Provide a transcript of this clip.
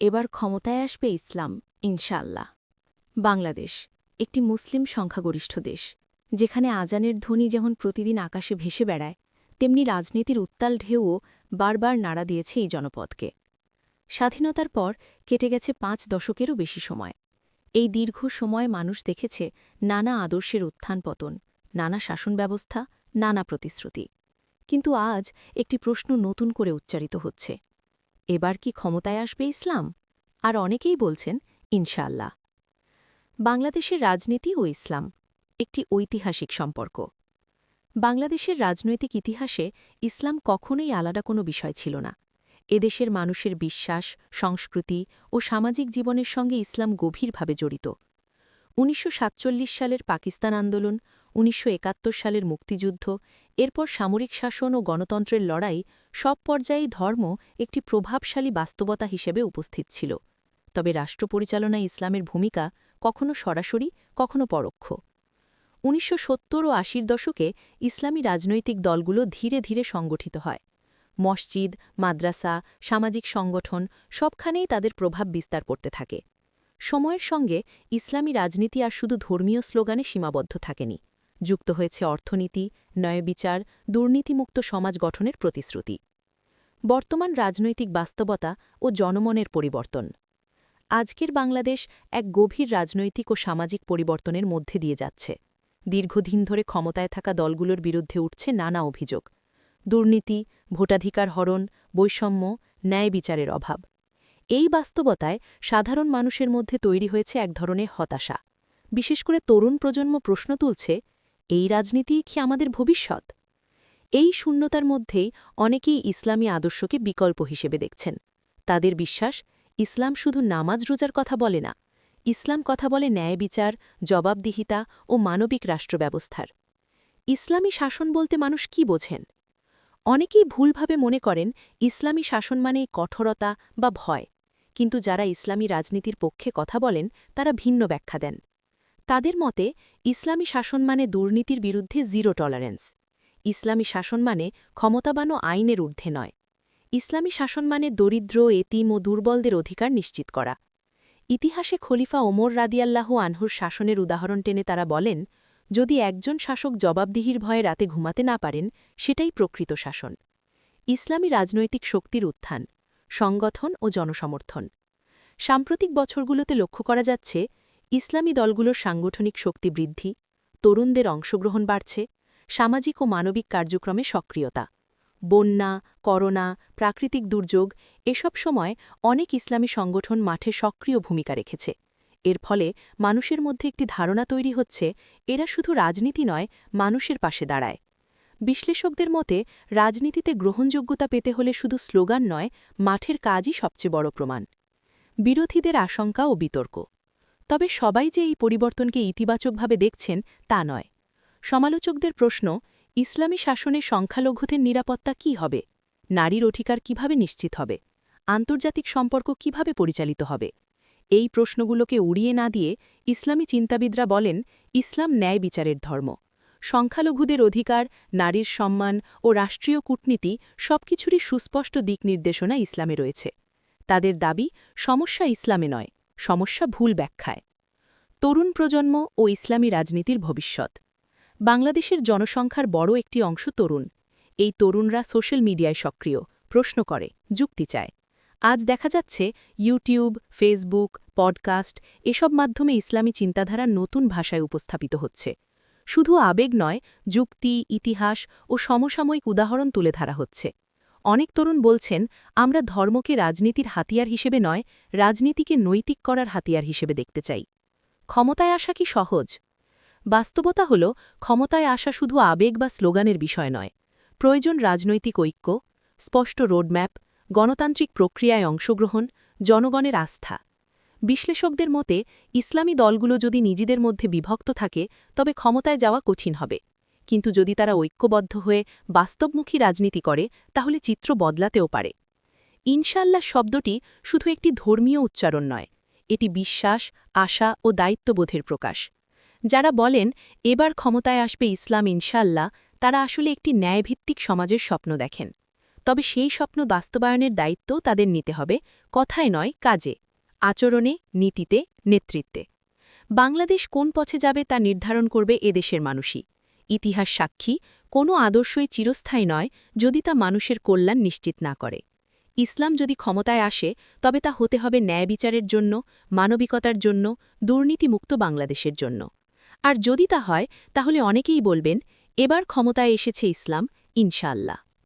এবার ক্ষমতায় আসবে ইসলাম ইনশাল্লাহ বাংলাদেশ, একটি মুসলিম সংখ্যাগরিষ্ঠ দেশ, যেখানে আজানের ধ্বনি যেমন প্রতিদিন আকাশে ভেসে বেড়ায়, তেমনি রাজনীতির উত্তাল ঢেউও বারবার নাড়া দিয়েছে এই জনপদকে। স্বাধীনতার পর কেটে গেছে পাঁচ দশকেরও বেশি সময়। এই দীর্ঘ সময় মানুষ দেখেছে নানা আদর্শের উত্থান পতন, নানা শাসন ব্যবস্থা, নানা প্রতিশ্রুতি। কিন্তু আজ একটি প্রশ্ন নতুন করে উচ্চারিত হচ্ছে। এবার কি ক্ষমতায় আসবে ইসলাম? আর অনেকেই বলছেন ইনশাল্লাহ বাংলাদেশের রাজনীতি ও ইসলাম, একটি ঐতিহাসিক সম্পর্ক। বাংলাদেশের রাজনৈতিক ইতিহাসে ইসলাম কখনোই আলাদা কোনো বিষয় ছিল না। এদেশের মানুষের বিশ্বাস, সংস্কৃতি ও সামাজিক জীবনের সঙ্গে ইসলাম গভীরভাবে জড়িত। উনিশশো সাতচল্লিশ সালের পাকিস্তান আন্দোলন, উনিশশো একাত্তর সালের মুক্তিযুদ্ধ এরপর সামরিক শাসন ও গণতন্ত্রের লড়াই সব পর্যায়েই ধর্ম একটি প্রভাবশালী বাস্তবতা হিসেবে উপস্থিত ছিল। তবে রাষ্ট্র পরিচালনায় ইসলামের ভূমিকা কখনো সরাসরি, কখনো পরোক্ষ। উনিশশো সত্তর ও আশির দশকে ইসলামী রাজনৈতিক দলগুলো ধীরে ধীরে সংগঠিত হয়। মসজিদ, মাদ্রাসা, সামাজিক সংগঠন সবখানেই তাদের প্রভাব বিস্তার করতে থাকে। সময়ের সঙ্গে ইসলামী রাজনীতি আর শুধু ধর্মীয় স্লোগানে সীমাবদ্ধ থাকেনি। যুক্ত হয়েছে অর্থনীতি, ন্যায়বিচার, দুর্নীতিমুক্ত সমাজ গঠনের প্রতিশ্রুতি। বর্তমান রাজনৈতিক বাস্তবতা ও জনমনের পরিবর্তন। আজকের বাংলাদেশ এক গভীর রাজনৈতিক ও সামাজিক পরিবর্তনের মধ্যে দিয়ে যাচ্ছে। দীর্ঘদিন ধরে ক্ষমতায় থাকা দলগুলোর বিরুদ্ধে উঠছে নানা অভিযোগ। দুর্নীতি, ভোটাধিকার হরণ, বৈষম্য ন্যায় বিচারের অভাব। এই বাস্তবতায় সাধারণ মানুষের মধ্যে তৈরি হয়েছে এক ধরনের হতাশা। বিশেষ করে তরুণ প্রজন্ম প্রশ্ন তুলছে এই রাজনীতিই কি আমাদের ভবিষ্যৎ? এই শূন্যতার মধ্যেই অনেকেই ইসলামী আদর্শকে বিকল্প হিসেবে দেখছেন। তাদের বিশ্বাস, ইসলাম শুধু নামাজ রোজার কথা বলে না, ইসলাম কথা বলে ন্যায় বিচার, জবাবদিহিতা ও মানবিক রাষ্ট্র ব্যবস্থার ইসলামী শাসন বলতে মানুষ কি বোঝেন? অনেকেই ভুলভাবে মনে করেন ইসলামী শাসন মানে কঠোরতা বা ভয়, কিন্তু যারা ইসলামী রাজনীতির পক্ষে কথা বলেন, তারা ভিন্ন ব্যাখ্যা দেন। তাদের মতে, ইসলামী শাসন মানে দুর্নীতির বিরুদ্ধে জিরো টলারেন্স। ইসলামী শাসন মানে ক্ষমতাবান আইনের ঊর্ধ্বে নয়। ইসলামী শাসন মানে দরিদ্র, এতিম ও দুর্বলদের অধিকার নিশ্চিত করা। ইতিহাসে খলিফা ওমর রাদিয়াল্লাহ আনহুর শাসনের উদাহরণ টেনে তারা বলেন, যদি একজন শাসক জবাবদিহির ভয়ে রাতে ঘুমাতে না পারেন, সেটাই প্রকৃত শাসন। ইসলামী রাজনৈতিক শক্তির উত্থান, সংগঠন ও জনসমর্থন। সাম্প্রতিক বছরগুলোতে লক্ষ্য করা যাচ্ছে ইসলামী দলগুলোর সাংগঠনিক শক্তি বৃদ্ধি, তরুণদের অংশগ্রহণ বাড়ছে, সামাজিক ও মানবিক কার্যক্রমে সক্রিয়তা। বন্যা, করোনা, প্রাকৃতিক দুর্যোগ, এসব সময় অনেক ইসলামী সংগঠন মাঠে সক্রিয় ভূমিকা রেখেছে। এর ফলে মানুষের মধ্যে একটি ধারণা তৈরি হচ্ছে, এরা শুধু রাজনীতি নয়, মানুষের পাশে দাঁড়ায়। বিশ্লেষকদের মতে, রাজনীতিতে গ্রহণযোগ্যতা পেতে হলে শুধু স্লোগান নয়, মাঠের কাজই সবচেয়ে বড় প্রমাণ। বিরোধীদের আশঙ্কা ও বিতর্ক। তবে সবাই যে এই পরিবর্তনকে ইতিবাচকভাবে দেখছেন তা নয়। সমালোচকদের প্রশ্ন, ইসলামী শাসনে সংখ্যালঘুদের নিরাপত্তা কি হবে? নারীর অধিকার কীভাবে নিশ্চিত হবে? আন্তর্জাতিক সম্পর্ক কীভাবে পরিচালিত হবে? এই প্রশ্নগুলোকে উড়িয়ে না দিয়ে ইসলামী চিন্তাবিদরা বলেন, ইসলাম ন্যায় বিচারের ধর্ম। সংখ্যালঘুদের অধিকার, নারীর সম্মান ও রাষ্ট্রীয় কূটনীতি সবকিছুরই সুস্পষ্ট দিক নির্দেশনা ইসলামে রয়েছে। তাদের দাবি, সমস্যা ইসলামে নয় সমস্যা ভুল ব্যাখ্যায়। তরুণ প্রজন্ম ও ইসলামী রাজনীতির ভবিষ্যৎ। বাংলাদেশের জনসংখ্যার বড় একটি অংশ তরুণ। এই তরুণরা সোশ্যাল মিডিয়ায় সক্রিয়, প্রশ্ন করে, যুক্তি চায়। আজ দেখা যাচ্ছে ইউটিউব, ফেসবুক, পডকাস্ট এসব মাধ্যমে ইসলামী চিন্তাধারা নতুন ভাষায় উপস্থাপিত হচ্ছে। শুধু আবেগ নয়, যুক্তি, ইতিহাস ও সমসাময়িক উদাহরণ তুলে ধরা হচ্ছে। অনেক তরুণ বলছেন, আমরা ধর্মকে রাজনীতির হাতিয়ার হিসেবে নয়, রাজনীতিকে নৈতিক করার হাতিয়ার হিসেবে দেখতে চাই। ক্ষমতায় আসা কি সহজ? বাস্তবতা হল, ক্ষমতায় আসা শুধু আবেগ বা স্লোগানের বিষয় নয়। প্রয়োজন রাজনৈতিক ঐক্য, স্পষ্ট রোডম্যাপ, গণতান্ত্রিক প্রক্রিয়ায় অংশগ্রহণ, জনগণের আস্থা। বিশ্লেষকদের মতে, ইসলামী দলগুলো যদি নিজেদের মধ্যে বিভক্ত থাকে, তবে ক্ষমতায় যাওয়া কঠিন হবে। কিন্তু যদি তারা ঐক্যবদ্ধ হয়ে বাস্তবমুখী রাজনীতি করে, তাহলে চিত্র বদলাতেও পারে। ইনশাল্লাহ শব্দটি শুধু একটি ধর্মীয় উচ্চারণ নয়, এটি বিশ্বাস, আশা ও দায়িত্ববোধের প্রকাশ। যারা বলেন, এবার ক্ষমতায় আসবে ইসলাম ইনশাল্লাহ তারা আসলে একটি ন্যায়ভিত্তিক সমাজের স্বপ্ন দেখেন। তবে সেই স্বপ্ন বাস্তবায়নের দায়িত্বও তাদের নিতে হবে, কথায় নয় কাজে, আচরণে, নীতিতে, নেতৃত্বে। বাংলাদেশ কোন পথে যাবে তা নির্ধারণ করবে এদেশের মানুষই। ইতিহাস সাক্ষী, কোনো আদর্শই চিরস্থায়ী নয় যদি তা মানুষের কল্যাণ নিশ্চিত না করে। ইসলাম যদি ক্ষমতায় আসে, তবে তা হতে হবে ন্যায় বিচারের জন্য, মানবিকতার জন্য, দুর্নীতিমুক্ত বাংলাদেশের জন্য। আর যদি তা হয়, তাহলে অনেকেই বলবেন, এবার ক্ষমতায় এসেছে ইসলাম, ইনশাআল্লাহ।